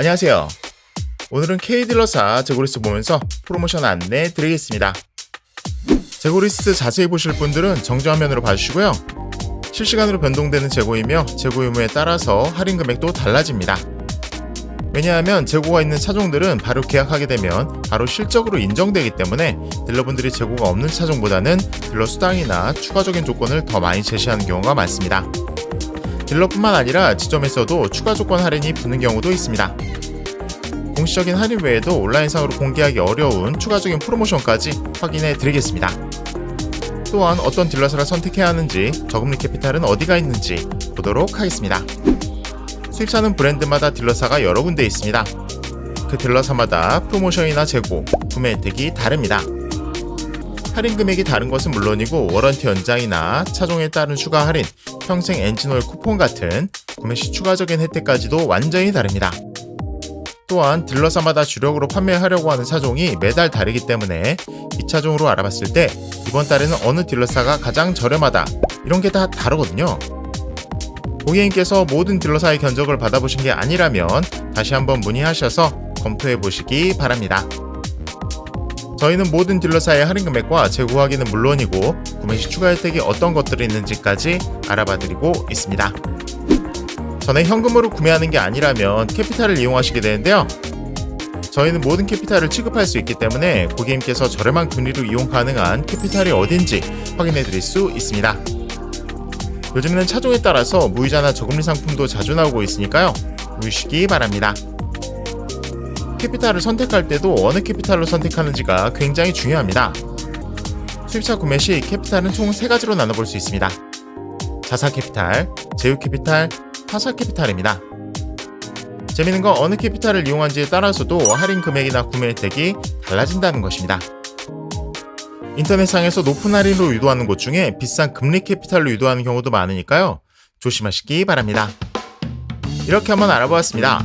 안녕하세요. 오늘은 K딜러사 제고리스 보면서 프로모션 안내 드리겠습니다. 제고리스 자세히 보실 분들은 정지화면으로 봐주시고요. 실시간으로 변동되는 재고이며 재고 유무에 따라서 할인 금액도 달라집니다. 왜냐하면 재고가 있는 차종들은 바로 계약하게 되면 바로 실적으로 인정되기 때문에 딜러분들이 재고가 없는 차종보다는 딜러 수당이나 추가적인 조건을 더 많이 제시하는 경우가 많습니다. 딜러뿐만 아니라 지점에서도 추가 조건 할인이 붙는 경우도 있습니다. 공식적인 할인 외에도 온라인상으로 공개하기 어려운 추가적인 프로모션까지 확인해 드리겠습니다. 또한 어떤 딜러사를 선택해야 하는지, 저금리 캐피탈은 어디가 있는지 보도록 하겠습니다. 수입사는 브랜드마다 딜러사가 여러 군데 있습니다. 그 딜러사마다 프로모션이나 재고, 구매 혜택이 다릅니다. 할인 금액이 다른 것은 물론이고 워런티 연장이나 차종에 따른 추가 할인, 평생 엔진오일 쿠폰 같은 구매 시 추가적인 혜택까지도 완전히 다릅니다. 또한 딜러사마다 주력으로 판매하려고 하는 차종이 매달 다르기 때문에 이 차종으로 알아봤을 때 이번 달에는 어느 딜러사가 가장 저렴하다 이런 게 다 다르거든요. 고객님께서 모든 딜러사의 견적을 받아보신 게 아니라면 다시 한번 문의하셔서 검토해 보시기 바랍니다. 저희는 모든 딜러사의 할인 금액과 재고 확인은 물론이고 구매 시 추가 혜택이 어떤 것들이 있는지까지 알아봐 드리고 있습니다. 전에 현금으로 구매하는 게 아니라면 캐피탈을 이용하시게 되는데요. 저희는 모든 캐피탈을 취급할 수 있기 때문에 고객님께서 저렴한 금리로 이용 가능한 캐피탈이 어딘지 확인해 드릴 수 있습니다. 요즘에는 차종에 따라서 무이자나 저금리 상품도 자주 나오고 있으니까요. 보시기 바랍니다. 캐피탈을 선택할 때도 어느 캐피탈로 선택하는지가 굉장히 중요합니다. 수입차 구매 시 캐피탈은 총 3가지로 나눠볼 수 있습니다. 자사 캐피탈, 제휴 캐피탈, 타사 캐피탈입니다. 재미있는 건 어느 캐피탈을 이용한지에 따라서도 할인 금액이나 구매 혜택이 달라진다는 것입니다. 인터넷상에서 높은 할인으로 유도하는 곳 중에 비싼 금리 캐피탈로 유도하는 경우도 많으니까요. 조심하시기 바랍니다. 이렇게 한번 알아보았습니다.